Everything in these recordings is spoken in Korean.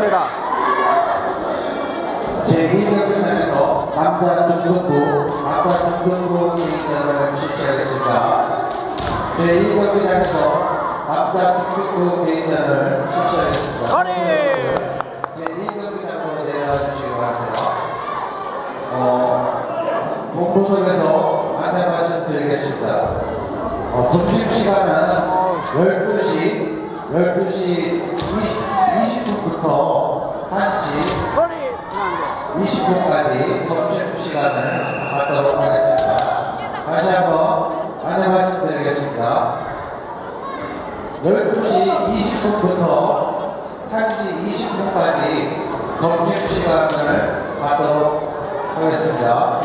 합니다. 제2경기장에서 남자 중등부, 남자 중등부 개인전을 실시하겠습니다. 제2경기장에서 남자 중등부 개인전을 실시하겠습니다. 허리! 제2경기장으로 내려와 주시기 바랍니다. 어, 본부석에서 안내 말씀드리겠습니다. 어, 점심시간은 12시, 12시 20, 20분부터 1시 허리! 20분까지 점심 시간을 갖도록 하겠습니다. 다시 한번 안내 말씀드리겠습니다. 12시 20분부터 1시 20분까지 점심 시간을 갖도록 하겠습니다.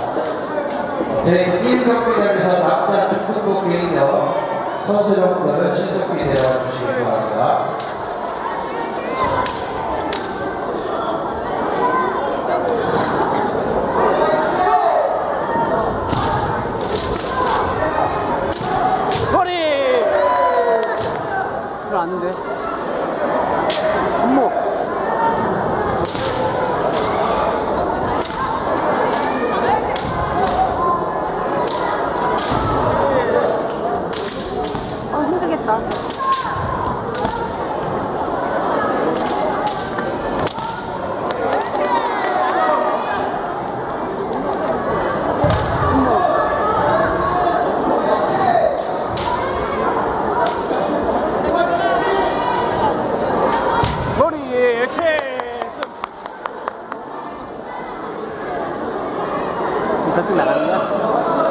제1경기장에서 남자 축구부 개인전 선수 여러분들 신속히 내려와 주시기 바랍니다. 허리! 이거 아닌데. 손목. 他是买个